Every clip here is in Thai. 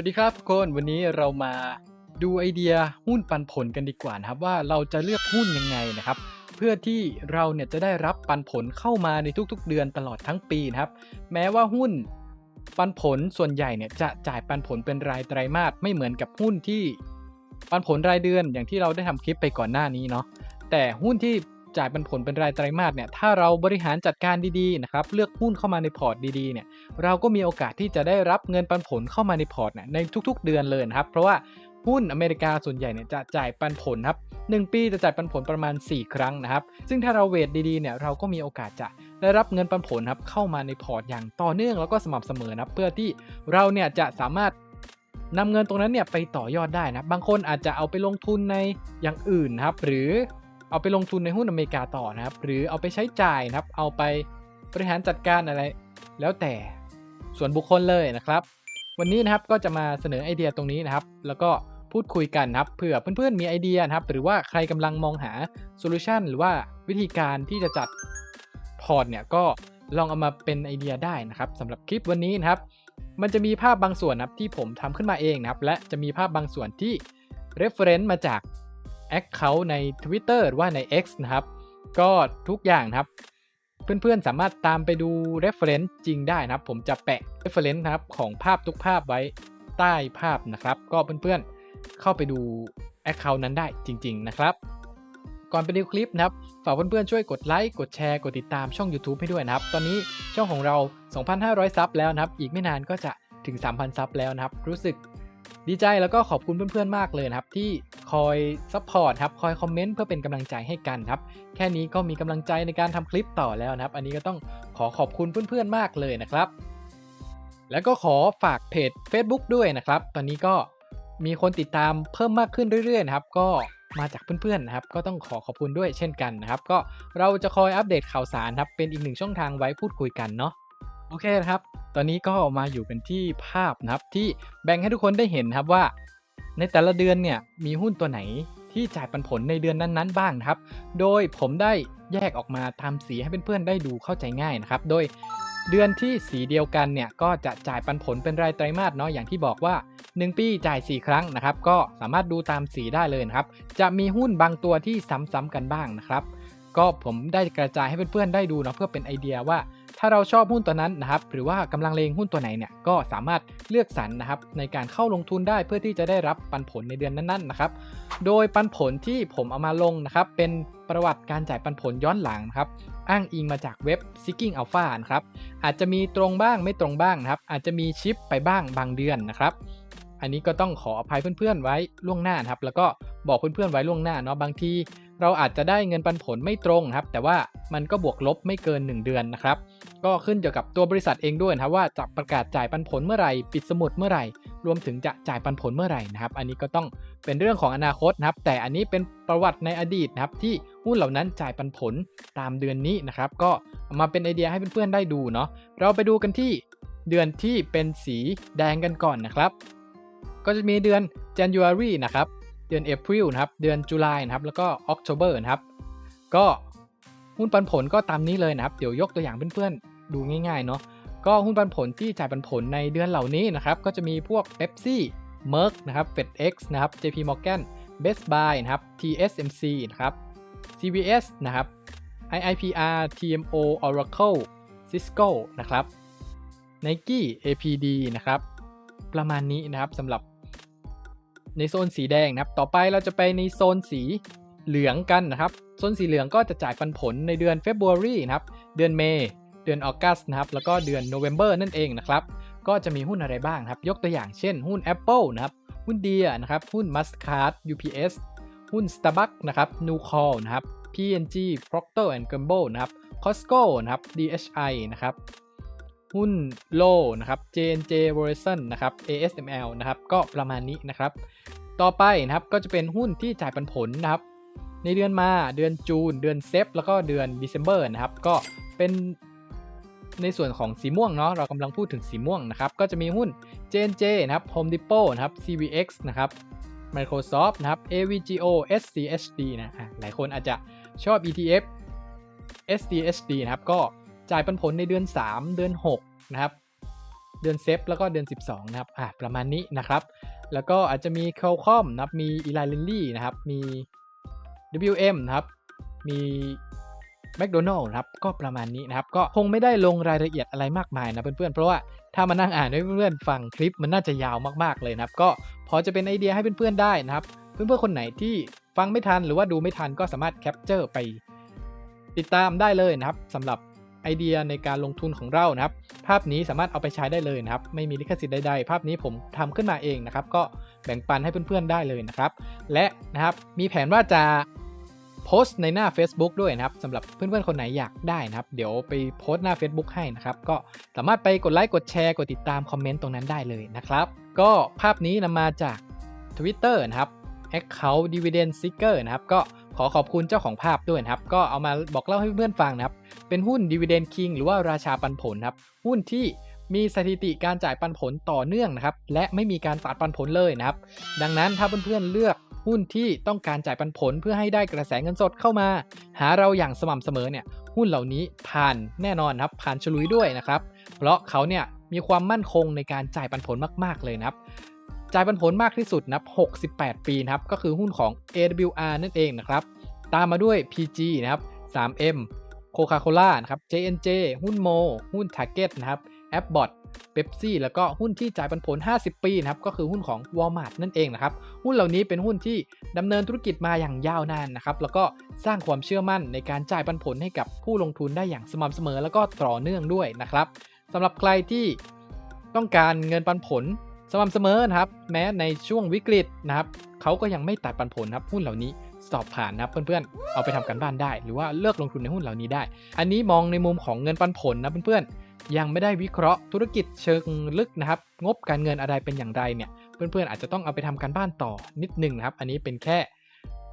วัสดีครับทุกคนวันนี้เรามาดูไอเดียหุ้นปันผลกันดีกว่านะครับว่าเราจะเลือกหุ้นยังไงนะครับ เพื่อที่เราเนี่ยจะได้รับปันผลเข้ามาในทุกๆ เดือนตลอดทั้งปีนะครับ แม้ว่าหุ้นปันผลส่วนใหญ่เนี่ยจะจ่ายปันผลเป็นรายไตรมาสไม่เหมือนกับหุ้นที่ปันผลรายเดือนอย่างที่เราได้ทำคลิปไปก่อนหน้านี้เนาะแต่หุ้นที่ จ่ายปันผลเป็นรายไตรมาสเนี่ยถ้าเราบริหารจัดการดีๆนะครับเลือกหุ้นเข้ามาในพอร์ตดีๆเนี่ยเราก็มีโอกาสที่จะได้รับเงินปันผลเข้ามาในพอร์ตเนี่ยในทุก ๆ เดือนเลยนะครับเพราะว่าหุ้นอเมริกาส่วนใหญ่เนี่ยจะจ่ายปันผลครับ1ปีจะจ่ายปันผลประมาณ 4 ครั้งนะครับ ซึ่งถ้าเราเวทดีๆเนี่ยเราก็มีโอกาสจะได้รับเงินปันผลครับเข้ามาในพอร์ตอย่างต่อเนื่องแล้วก็สม่ำเสมอนะครับเพื่อที่เราเนี่ยจะสามารถนำเงินตรงนั้นเนี่ยไปต่อยอดได้นะบางคนอาจจะเอาไปลงทุนในอย่างอื่นนะครับ หรือ เอาไปลงทุนในหุ้นอเมริกาต่อนะครับ หรือเอาไปใช้จ่ายนะครับ เอาไปบริหารจัดการอะไร แล้วแต่ส่วนบุคคลเลยนะครับ วันนี้นะครับก็จะมาเสนอไอเดียตรงนี้นะครับ แล้วก็พูดคุยกันนะครับเผื่อเพื่อนๆมีไอเดียนะครับ หรือว่าใครกำลังมองหาโซลูชันหรือว่าวิธีการที่จะจัดพอร์ตเนี่ยก็ลองเอามาเป็นไอเดียได้นะครับสำหรับคลิปวันนี้นะครับ มันจะมีภาพบางส่วนนะครับที่ผมทำขึ้นมาเองนะครับ และจะมีภาพบางส่วนที่ reference มาจาก Account ใน Twitter หรือว่าใน X นะครับ ก็ทุกอย่างครับ เพื่อนๆสามารถตามไปดู reference จริงได้นะครับ ผมจะแปะ reference นะครับของภาพทุกภาพไว้ใต้ภาพนะครับ ก็เพื่อนๆเข้าไปดู Account นั้นได้จริง ๆ นะครับ ก่อนไปดูคลิปนะครับ ฝากเพื่อนๆช่วยกดไลค์กดแชร์กดติดตามช่อง YouTube ให้ด้วยนะครับ ตอนนี้ช่องของเรา 2,500 ซับแล้วนะครับ อีกไม่นานก็จะถึง 3,000 ซับแล้วนะครับ รู้สึก ดีใจแล้วก็ขอบคุณเพื่อนๆมากเลยนะครับ ที่คอยซัพพอร์ตครับ คอยคอมเมนต์เพื่อเป็นกำลังใจให้กันครับ แค่นี้ก็มีกำลังใจในการทำคลิปต่อแล้วนะครับ อันนี้ก็ต้องขอขอบคุณเพื่อนๆมากเลยนะครับ แล้วก็ขอฝากเพจ Facebook ด้วยนะครับ ตอนนี้ก็มีคนติดตามเพิ่มมากขึ้นเรื่อยๆนะครับ ก็มาจากเพื่อนๆนะครับ ก็ต้องขอขอบคุณด้วยเช่นกันนะครับ ก็เราจะคอยอัปเดตข่าวสารครับ เป็นอีกหนึ่งช่องทางไว้พูดคุยกันเนาะ โอเคนะครับ ตอนนี้ก็มาอยู่กันที่ภาพนะครับที่แบ่งให้ทุกคนได้เห็นครับว่า ในแต่ละเดือนเนี่ยมีหุ้นตัวไหนที่จ่ายปันผลในเดือนนั้นๆ บ้างนะครับ โดยผมได้แยกออกมาทำสีให้เพื่อนๆได้ดูเข้าใจง่ายนะครับ โดยเดือนที่สีเดียวกันเนี่ยก็จะจ่ายปันผลเป็นรายไตรมาสเนาะอย่างที่บอกว่า 1 ปีจ่าย 4 ครั้งนะครับ ก็สามารถดูตามสีได้เลยนะครับ จะมีหุ้นบางตัวที่ซ้ำๆกันบ้างนะครับ ก็ผมได้กระจายให้เพื่อนๆได้ดูเนาะเพื่อเป็นไอเดียว่า ถ้าเราชอบหุ้นตัวนั้นนะครับ หรือว่ากำลังเลงหุ้นตัวไหนเนี่ยก็สามารถเลือกสรรนะครับในการเข้าลงทุนได้เพื่อที่จะได้รับปันผลในเดือนนั้นๆนะครับ โดยปันผลที่ผมเอามาลงนะครับ เป็นประวัติการจ่ายปันผลย้อนหลังนะครับ อ้างอิงมาจากเว็บ Seeking Alpha นะครับ อาจจะมีตรงบ้างไม่ตรงบ้างนะครับ อาจจะมีชิปไปบ้างบางเดือนนะครับ อันนี้ก็ต้องขออภัยเพื่อนๆไว้ล่วงหน้านครับ แล้วก็บอกเพื่อนๆไว้ล่วงหน้าเนาะบางทีเราอาจจะได้เงินปันผลไม่ตรงครับ แต่ว่ามันก็บวกลบไม่เกิน 1 เดือนนะครับ ก็ขึ้นเกี่ยวกับตัวบริษัทเองด้วยนะครับว่าจะประกาศจ่ายปันผลเมื่อไหร่ ปิดสมุดเมื่อไหร่ รวมถึงจะจ่ายปันผลเมื่อไหร่นะครับ อันนี้ก็ต้องเป็นเรื่องของอนาคตนะครับ แต่อันนี้เป็นประวัติในอดีตนะครับ ที่หุ้นเหล่านั้นจ่ายปันผลตามเดือนนี้นะครับ ก็มาเป็นไอเดียให้เพื่อนๆได้ดูเนาะเราไปดูกันที่เดือนที่เป็นสีแดงกันก่อนนะครับ ก็จะมีเดือน January นะครับ เดือน April นะครับ เดือน July นะครับ แล้วก็ October นะครับ ก็หุ้นปันผลก็ตามนี้เลยนะครับ เดี๋ยวยกตัวอย่างเพื่อนๆ ดูง่ายๆเนาะก็หุ้นปันผลที่จ่ายปันผลในเดือนเหล่านี้นะครับก็จะมีพวก Pepsi Merck นะครับ FedEx นะครับ JP Morgan Best Buy นะครับ TSMC นะครับ CVS นะครับ IIPR TMO Oracle Cisco นะครับ Nike APD นะครับ ประมาณนี้นะครับสำหรับในโซนสีแดงนะครับ ต่อไปเราจะไปในโซนสีเหลืองกันนะครับ โซนสีเหลืองก็จะจ่ายปันผลในเดือน February นะครับ เดือนเมษ เดือนออกัสนะครับแล้วก็เดือน November นั่นเองนะครับก็จะมีหุ้นอะไรบ้างครับ ยกตัวอย่างเช่นหุ้น Apple นะครับหุ้นเดียนะครับหุ้น Mastercard UPS หุ้น Starbucks นะครับ Nucor นะครับ P&G Procter Gamble นะครับ Costco นะครับ DHI นะครับหุ้นโลนะครับ JNJ v o r i s o n นะครับ ASML นะครับก็ประมาณนี้นะครับ ต่อไปนะครับก็จะเป็นหุ้นที่จ่ายปันผลนะครับ ในเดือนมาเดือนจูน เดือนเซฟแล้วก็เดือน December นะครับ ก็เป็น ในส่วนของสีม่วงเนาะเรากำลังพูดถึงสีม่วงนะครับ ก็จะมีหุ้น JNJ นะครับ Home Depot นะครับ CVX นะครับ Microsoft นะครับ AVGO SCHD นะอะหลายคนอาจจะชอบ ETF SCHD นะครับ ก็จ่ายปันผลในเดือน 3 เดือน 6 นะครับ เดือนเซฟแล้วก็เดือน 12 นะครับอ่าประมาณนี้นะครับ แล้วก็อาจจะมี c a l c o m นะครับ มี Eli Lilly นะครับ มี WM นะครับ มี McDonald นะครับก็ประมาณนี้นะครับ ก็คงไม่ได้ลงรายละเอียดอะไรมากมายนะเพื่อนๆ เพราะว่าถ้ามานั่งอ่านให้เพื่อนๆฟังคลิปมันน่าจะยาวมากๆเลยนะครับ ก็พอจะเป็นไอเดียให้เพื่อนๆได้นะครับ เพื่อนๆคนไหนที่ฟังไม่ทันหรือว่าดูไม่ทันก็สามารถแคปเจอร์ไปติดตามได้เลยนะครับสำหรับไอเดียในการลงทุนของเรานะครับ ภาพนี้สามารถเอาไปใช้ได้เลยนะครับ ไม่มีลิขสิทธิ์ใดๆ ภาพนี้ผมทำขึ้นมาเองนะครับ ก็แบ่งปันให้เพื่อนๆได้เลยนะครับ และนะครับมีแผนว่าจะ โพสต์ในหน้า Facebook ด้วยนะครับสำหรับเพื่อนๆคนไหนอยากได้นะครับ เดี๋ยวไปโพสต์หน้า Facebook ให้นะครับ ก็สามารถไปกดไลค์กดแชร์กดติดตามคอมเมนต์ตรงนั้นได้เลยนะครับ ก็ภาพนี้นำมาจาก Twitter นะครับ Account Dividend Seeker นะครับ ก็ขอขอบคุณเจ้าของภาพด้วยนะครับ ก็เอามาบอกเล่าให้เพื่อนๆฟังนะครับ เป็นหุ้น Dividend King หรือว่าราชาปันผลครับ หุ้นที่มีสถิติการจ่ายปันผลต่อเนื่องนะครับ และไม่มีการตัดปันผลเลยนะครับ ดังนั้นถ้าเพื่อนๆเลือก หุ้นที่ต้องการจ่ายปันผลเพื่อให้ได้กระแสเงินสดเข้ามา หาเราอย่างสม่ำเสมอเนี่ยหุ้นเหล่านี้ผ่านแน่นอนครับผ่านฉลุยด้วยนะครับ เพราะเขาเนี่ยมีความมั่นคงในการจ่ายปันผลมาก ๆ เลยนะครับจ่ายปันผลมากที่สุดนับ 68 ปีนะครับก็คือหุ้นของ AWR นั่นเองนะครับ ตามมาด้วย PG นะครับ 3M Coca-Cola นะครับ JNJ หุ้นโม หุ้น Target นะครับ a b b o t Appbot Pepsi แล้วก็หุ้นที่จ่ายปันผล 50 ปีนะครับก็คือหุ้นของ Walmart นั่นเองนะครับหุ้นเหล่านี้เป็นหุ้นที่ดำเนินธุรกิจมาอย่างยาวนานนะครับแล้วก็สร้างความเชื่อมั่นในการจ่ายปันผลให้กับผู้ลงทุนได้อย่างสม่ำเสมอ แล้วก็ต่อเนื่องด้วยนะครับสำหรับใครที่ต้องการเงินปันผลสม่ำเสมอนะครับ แม้ในช่วงวิกฤตนะครับเขาก็ยังไม่ตัดปันผลครับหุ้นเหล่านี้สอบผ่านนะครับเพื่อนๆเอาไปทำกันบ้านได้ หรือว่าเลือกลงทุนในหุ้นเหล่านี้ได้ อันนี้มองในมุมของเงินปันผลนะเพื่อนๆ ยังไม่ได้วิเคราะห์ธุรกิจเชิงลึกนะครับ งบการเงินอะไรเป็นอย่างไรเนี่ยเพื่อนๆอาจจะต้องเอาไปทำกันบ้านต่อนิดหนึ่งนะครับ อันนี้เป็นแค่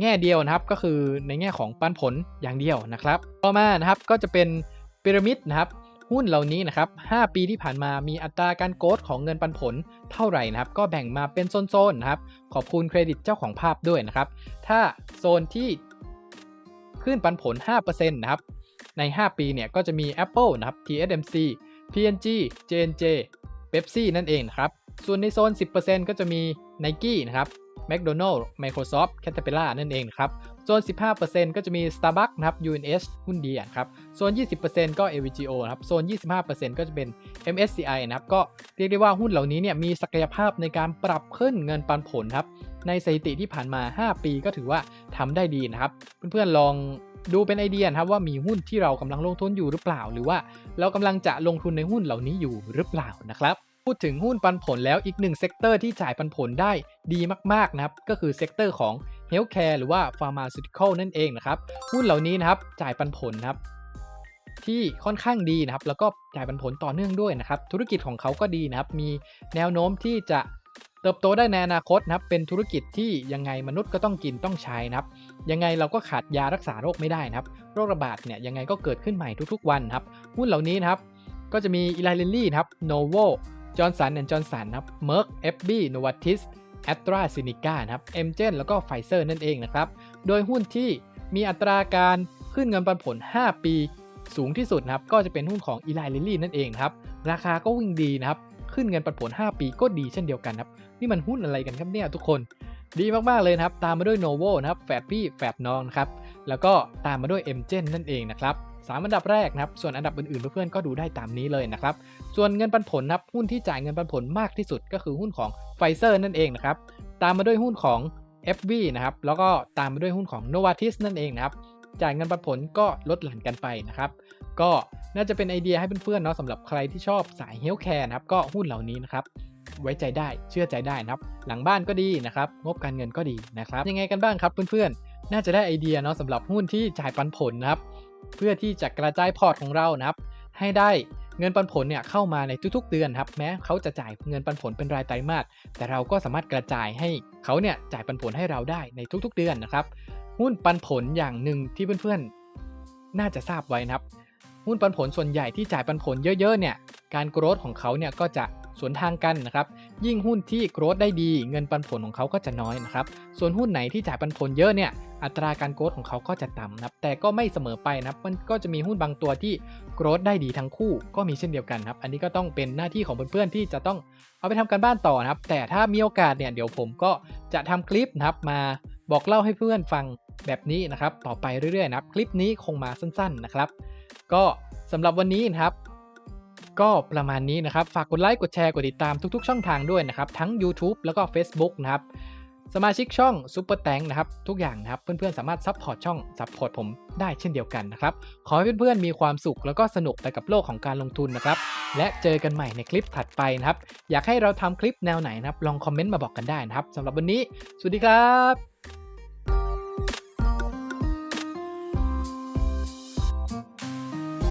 แง่เดียวนะครับก็คือในแง่ของปันผลอย่างเดียวนะครับ ต่อมานะครับก็จะเป็นพีระมิดนะครับหุ้นเหล่านี้นะครับ 5 ปีที่ผ่านมามีอัตราการโกรธของเงินปันผลเท่าไหร่นะครับ ก็แบ่งมาเป็นโซนๆนะครับ ขอบคุณเครดิตเจ้าของภาพด้วยนะครับ ถ้าโซนที่ขึ้นปันผล 5%นะครับ ใน 5 ปีเนี่ยก็จะมี Apple นะครับ TSMC P&G J&J Pepsi นั่นเองนะครับ ส่วนในโซน 10%ก็จะมี Nike นะครับ McDonald Microsoft Caterpillar นั่นเองครับ โซน 15%ก็จะมี Starbucks นะครับ UNS หุ้นดีนะครับ โซน 20%ก็ AVGO นะครับ โซน 25%ก็จะเป็น MSCI นะครับ ก็เรียกได้ว่าหุ้นเหล่านี้เนี่ยมีศักยภาพในการปรับขึ้นเงินปันผลครับ ในสถิติที่ผ่านมา 5 ปีก็ถือว่าทำได้ดีนะครับ เพื่อนๆลอง ดูเป็นไอเดียนะครับว่ามีหุ้นที่เรากำลังลงทุนอยู่หรือเปล่า หรือว่าเรากำลังจะลงทุนในหุ้นเหล่านี้อยู่หรือเปล่านะครับพูดถึงหุ้นปันผลแล้วอีกหนึ่งเซกเตอร์ที่จ่ายปันผลได้ดีมากๆนะครับก็คือเซกเตอร์ของ Healthcare หรือว่า Pharmaceutical นั่นเองนะครับหุ้นเหล่านี้นะครับจ่ายปันผลนะครับที่ค่อนข้างดีนะครับแล้วก็จ่ายปันผลต่อเนื่องด้วยนะครับธุรกิจของเขาก็ดีนะครับมีแนวโน้มที่จะ เติบโตได้ในอนาคตนะครับเป็นธุรกิจที่ยังไงมนุษย์ก็ต้องกินต้องใช้นะครับยังไงเราก็ขาดยารักษาโรคไม่ได้นะครับโรคระบาดเนี่ยยังไงก็เกิดขึ้นใหม่ทุกๆวันครับหุ้นเหล่านี้นะครับก็จะมีอีไลเลนลี่ครับโนโวจอร์นสันแอนด์จอร์นสันนะครับเมอร์กเอฟบีโนวัติสแอตราซินิก้านะครับเอ็มเจนแล้วก็ไฟเซอร์นั่นเองนะครับโดยหุ้นที่มีอัตราการขึ้นเงินปันผล 5 ปีสูงที่สุดนะครับก็จะเป็นหุ้นของอีไลลิลลี่นั่นเองครับราคาก็วิ่งดีนะครับ ขึ้นเงินปันผล 5 ปีก็ดีเช่นเดียวกันครับ นี่มันหุ้นอะไรกันครับเนี่ยทุกคน ดีมากๆเลยนะครับ ตามมาด้วย Novo นะครับ แฝดพี่แฝดน้องนะครับ แล้วก็ตามมาด้วย m g e n นั่นเองนะครับสามอันดับแรกนะครับ ส่วนอันดับอื่นๆเพื่อนๆก็ดูได้ตามนี้เลยนะครับ ส่วนเงินปันผลนะครับหุ้นที่จ่ายเงินปันผลมากที่สุดก็คือหุ้นของไฟเซอร์นั่นเองนะครับ ตามมาด้วยหุ้นของ FV นะครับ แล้วก็ตามมาด้วยหุ้นของ Novartis นั่นเองนะครับ จ่ายเงินปันผลก็ลดหลั่นกันไปนะครับ ก็น่าจะเป็นไอเดียให้เพื่อนๆเนาะสำหรับใครที่ชอบสายเฮลท์แคร์นะครับ ก็หุ้นเหล่านี้นะครับ ไว้ใจได้เชื่อใจได้นะครับ หลังบ้านก็ดีนะครับ งบการเงินก็ดีนะครับ ยังไงกันบ้างครับเพื่อนๆ น่าจะได้ไอเดียเนาะสำหรับหุ้นที่จ่ายปันผลนะครับ เพื่อที่จะกระจายพอร์ตของเรานะครับ ให้ได้เงินปันผลเนี่ยเข้ามาในทุกๆ เดือนครับ แม้เขาจะจ่ายเงินปันผลเป็นรายไตรมาสแต่เราก็สามารถกระจายให้เขาเนี่ยจ่ายปันผลให้เราได้ในทุกๆ เดือนนะครับ หุ้นปันผลอย่างหนึ่งที่เพื่อนๆ น่าจะทราบไว้นะครับ หุ้นปันผลส่วนใหญ่ที่จ่ายปันผลเยอะๆ เนี่ย การโกรธของเขาเนี่ยก็จะสวนทางกันนะครับ ยิ่งหุ้นที่โกรธได้ดี เงินปันผลของเขาก็จะน้อยนะครับ ส่วนหุ้นไหนที่จ่ายปันผลเยอะเนี่ย อัตราการโกรธของเขาก็จะต่ำนะครับ แต่ก็ไม่เสมอไปนะครับ มันก็จะมีหุ้นบางตัวที่โกรธได้ดีทั้งคู่ ก็มีเช่นเดียวกันครับ อันนี้ก็ต้องเป็นหน้าที่ของเพื่อนๆที่จะต้องเอาไปทำการบ้านต่อนะครับ แต่ถ้ามีโอกาสเนี่ย เดี๋ยวผมก็จะทำคลิปนะครับมาบอกเล่าให้เพื่อนฟัง แบบนี้นะครับ ต่อไปเรื่อยๆนะครับคลิปนี้คงมาสั้นๆนะครับ ก็สำหรับวันนี้นะครับ ก็ประมาณนี้นะครับ ฝากกดไลค์กดแชร์กดติดตามทุกๆ ช่องทางด้วยนะครับ ทั้ง YouTube แล้วก็ Facebook นะครับสมาชิกช่อง Super t a n k นะครับ ทุกอย่างนะครับ เพื่อนๆ สามารถซัพพอร์ตช่องซัพพอร์ตผมได้เช่นเดียวกันนะครับ ขอให้เพื่อนๆ มีความสุขแล้วก็สนุกไปกับโลกของการลงทุนนะครับ และเจอกันใหม่ในคลิปถัดไปนะครับ อยากให้เราทำคลิปแนวไหนนะครับ ลองคอมเมนต์มาบอกกันได้นะครับสำหรับวันนี้ สวัสดีครับ